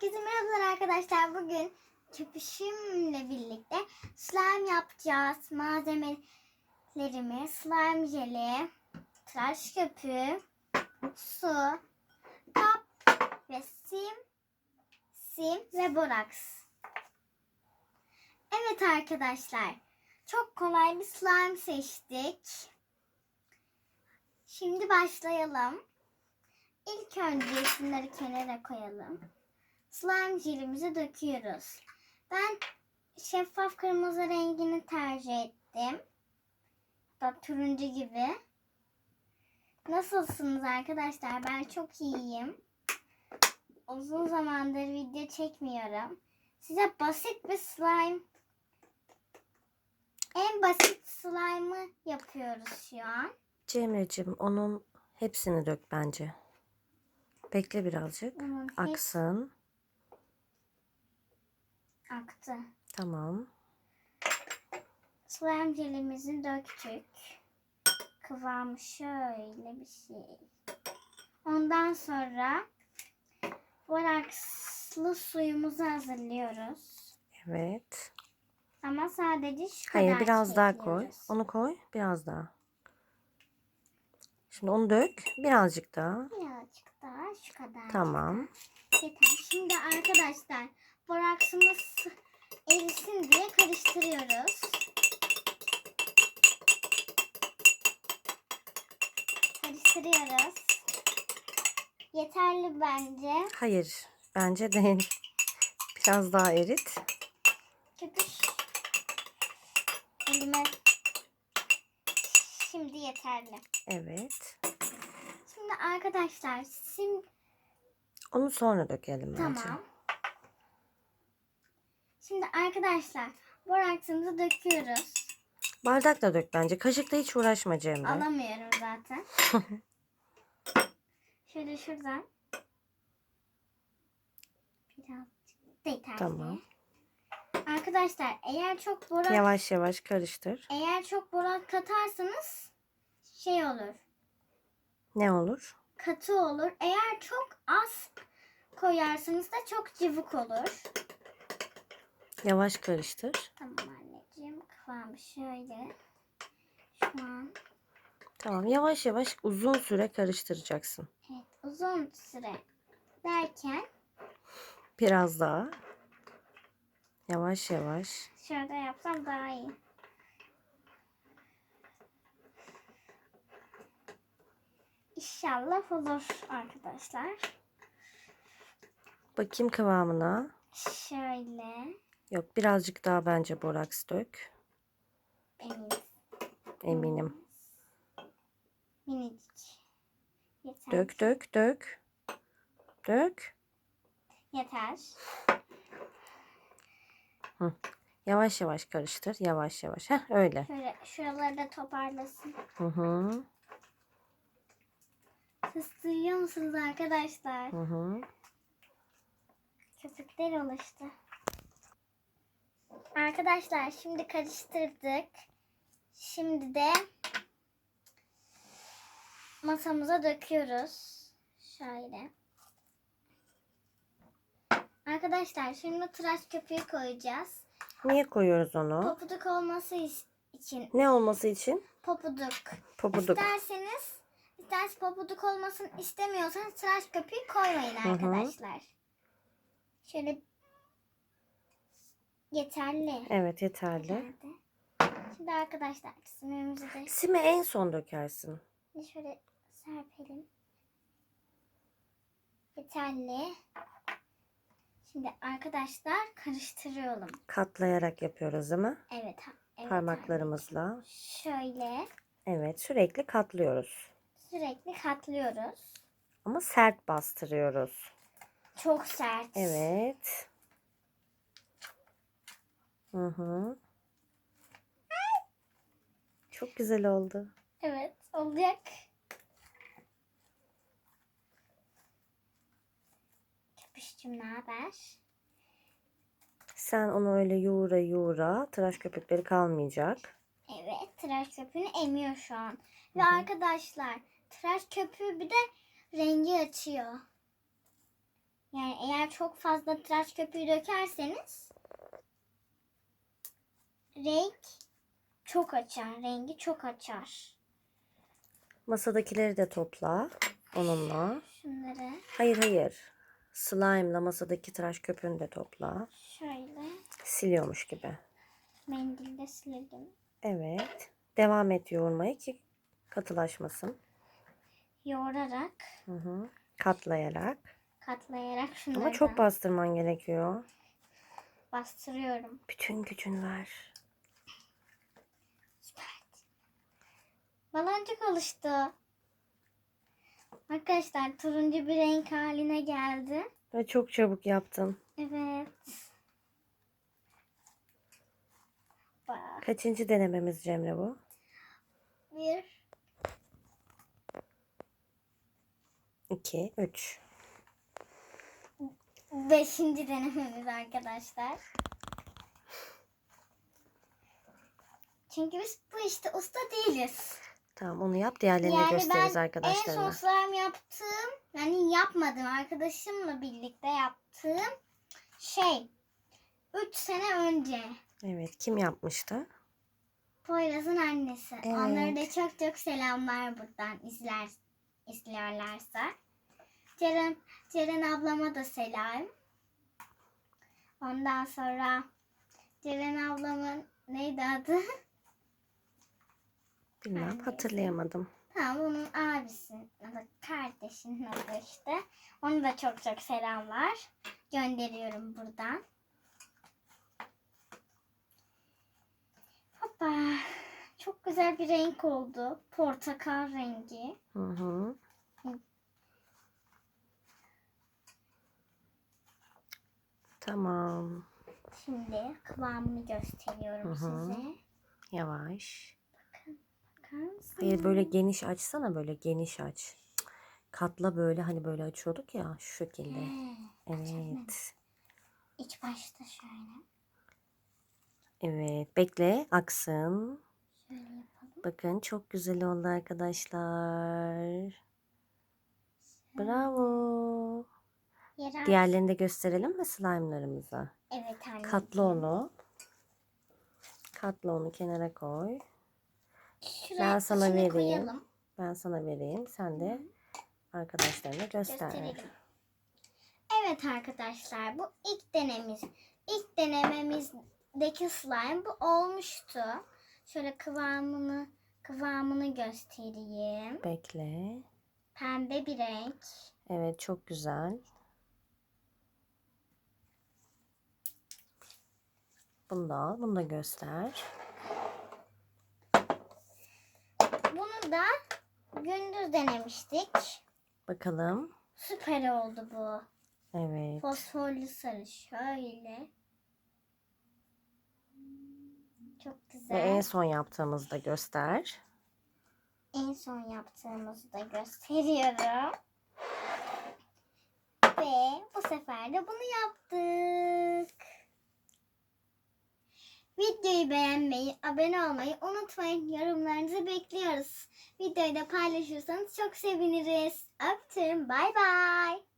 Herkese merhabalar arkadaşlar. Bugün köpüşümle birlikte slime yapacağız. Malzemelerimiz slime jeli, tıraş köpüğü, su, kap ve sim, sim ve boraks. Evet arkadaşlar. Çok kolay bir slime seçtik. Şimdi başlayalım. İlk önce şunları kenara koyalım. Slime jelimizi döküyoruz. Ben şeffaf kırmızı rengini tercih ettim. Da turuncu gibi. Nasılsınız arkadaşlar? Ben çok iyiyim. Uzun zamandır video çekmiyorum. Size basit bir slime en basit slime'ı yapıyoruz şu an. Cemre'cim onun hepsini dök bence. Bekle birazcık. Hep- Aksın. Aktı. Tamam. Slime jelimizi döktük. Kıvamı şöyle bir şey. Ondan sonra borakslı suyumuzu hazırlıyoruz. Evet. Ama sadece şu Hayır kadar biraz daha koy. Onu koy. Biraz daha. Şimdi onu dök. Birazcık daha. Birazcık daha şu kadar. Tamam. Yeter. Şimdi arkadaşlar boraksımız erisin diye karıştırıyoruz. Karıştırıyoruz. Yeterli bence. Hayır. Bence değil. Biraz daha erit. Köpüş. Elime. Şimdi yeterli. Evet. Şimdi arkadaşlar sim Onu sonra dökelim bence. tamam. Şimdi arkadaşlar boraksımızı döküyoruz. Bardakla dök bence. Kaşıkla hiç uğraşma Cemre. Alamıyorum zaten. Şöyle şuradan. Birazcık yeterli. Tamam. Arkadaşlar eğer çok borak Yavaş yavaş karıştır. eğer çok borak katarsanız şey olur. Ne olur? Katı olur. Eğer çok az koyarsanız da çok cıvık olur. Yavaş karıştır. Tamam anneciğim. Kıvamı şöyle. Şu an Tamam. Yavaş yavaş uzun süre karıştıracaksın. evet uzun süre derken Biraz daha. Yavaş yavaş. Şöyle yapsam daha iyi. İnşallah olur arkadaşlar. Bakayım kıvamına. Şöyle Yok birazcık daha bence boraks dök. eminim. Eminim. Minicik. Yeter. Dök dök dök. Dök. Yeter. Yavaş yavaş karıştır. Yavaş yavaş. Heh öyle. Şöyle şuraları da toparlasın. Hı hı. Siz duyuyor musunuz arkadaşlar? Hı hı. Köpükler oluştu. Arkadaşlar şimdi karıştırdık. Şimdi de masamıza döküyoruz. Şöyle. Arkadaşlar şimdi tıraş köpüğü koyacağız. Niye koyuyoruz onu? Popuduk olması için. Ne olması için? Popuduk. Popuduk. İsterseniz, isterseniz popuduk olmasını istemiyorsanız tıraş köpüğü koymayın hı. arkadaşlar. Şöyle yeterli. Evet yeterli. Nerede? Şimdi arkadaşlar simimizi de Simi en son dökersin. şöyle serpelim. Yeterli. Şimdi arkadaşlar karıştırıyorum. Katlayarak yapıyoruz değil mi? Evet. evet Parmaklarımızla. anne. Şöyle Evet sürekli katlıyoruz. sürekli katlıyoruz. Ama sert bastırıyoruz. Çok sert. Evet. Hı hı. Çok güzel oldu. Evet olacak. Köpüşçüm ne haber? Sen onu öyle yoğura yoğura tıraş köpükleri kalmayacak. Evet tıraş köpüğünü emiyor şu an. Ve arkadaşlar tıraş köpüğü bir de rengi açıyor. Yani eğer çok fazla tıraş köpüğü dökerseniz renk çok açar. Rengi çok açar. Masadakileri de topla onunla. Şunları Hayır hayır. Slime'la masadaki tıraş köpüğünü de topla. şöyle Siliyormuş gibi. mendille silelim. Evet. Devam et yoğurmaya ki katılaşmasın. Yoğurarak, Hı hı. Katlayarak. katlayarak şunları Ama çok bastırman gerekiyor. bastırıyorum. Bütün gücün ver. Baloncuk oluştu. Arkadaşlar turuncu bir renk haline geldi. Ve çok çabuk yaptın. Evet. Bak. Kaçıncı denememiz Cemre bu? Bir. 2, 3. Beşinci denememiz arkadaşlar. Çünkü biz bu işte usta değiliz. Tamam onu yap. Diğerlerini de Yani gösteririz ben en son arkadaşlarına. slime yaptığım, yani yapmadım arkadaşımla birlikte yaptığım şey 3 sene önce. Evet. Kim yapmıştı? Poyraz'ın annesi. Evet. Onlara da çok çok selamlar buradan izler izlerlerse. Ceren, Ceren ablama da selam. Ondan sonra Ceren ablamın neydi adı? Bilmem. Annesi. Hatırlayamadım. Tamam onun abisinin adı, kardeşinin adı işte. Onu da çok çok selamlar. Gönderiyorum buradan. Hoppa. Çok güzel bir renk oldu. Portakal rengi. Hı hı. Tamam. Şimdi kıvamını gösteriyorum Hı hı. size. Yavaş. Bakar? Hayır böyle geniş açsana böyle geniş aç. Katla böyle hani böyle açıyorduk ya şu şekilde. He, Evet. İç başta şöyle. Evet. Bekle aksın. Şöyle yapalım. Bakın çok güzel oldu arkadaşlar. Bravo. Yere Diğerlerini de gösterelim mi slime'larımıza? Evet anne. Katla onu. Katla onu kenara koy. Şuraya Ben sana vereyim. koyalım. Ben sana vereyim. Sen de arkadaşlarına göster. Gösterelim. Evet arkadaşlar bu ilk denemiz. İlk denememizdeki slime bu olmuştu. Şöyle kıvamını kıvamını göstereyim. Bekle. Pembe bir renk. Evet çok güzel. Bunu da al. Bunu da göster. Bunu da gündüz denemiştik. Bakalım. Süper oldu bu. Evet. Fosforlu sarı şöyle. Çok güzel. Ve en son yaptığımızda göster. En son yaptığımızı da gösteriyorum. Ve bu sefer de bunu yaptık. Videoyu beğenmeyi, abone olmayı unutmayın. Yorumlarınızı bekliyoruz. Videoyu da paylaşırsanız çok seviniriz. Öptüm. Bay bay.